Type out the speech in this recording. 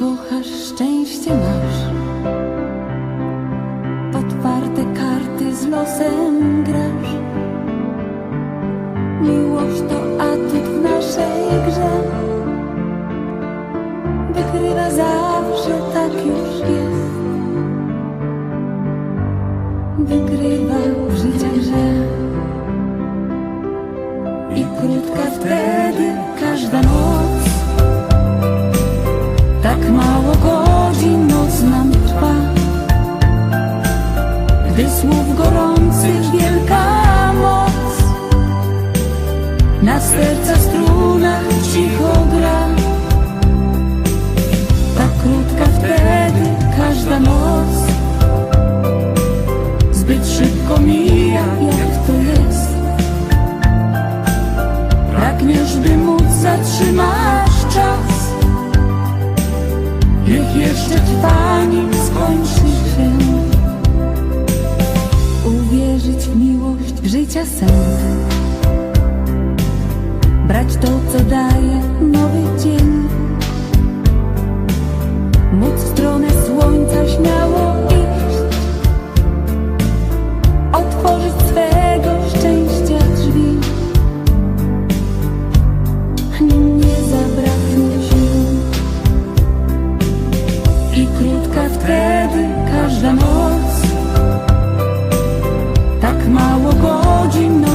masz, szczęście masz. Otwarte karty z losem grasz. Miłość to atut w naszej grze. Wygrywa zawsze, tak już jest. Wygrywa w życia grze. I krótka wtedy każda noc. Gdy słów gorących wielka moc Na serca strunach cicho gra Tak krótka wtedy każda noc Zbyt szybko mija, jak to jest. Pragniesz, by móc zatrzymać czas Niech jeszcze trwa, nim skończy się To, co daje nowy dzień. Móc w stronę słońca śmiało iść. Otworzyć swego szczęścia drzwi. Nim nie zabraknie sił. I krótka wtedy każda noc. Tak mało godzin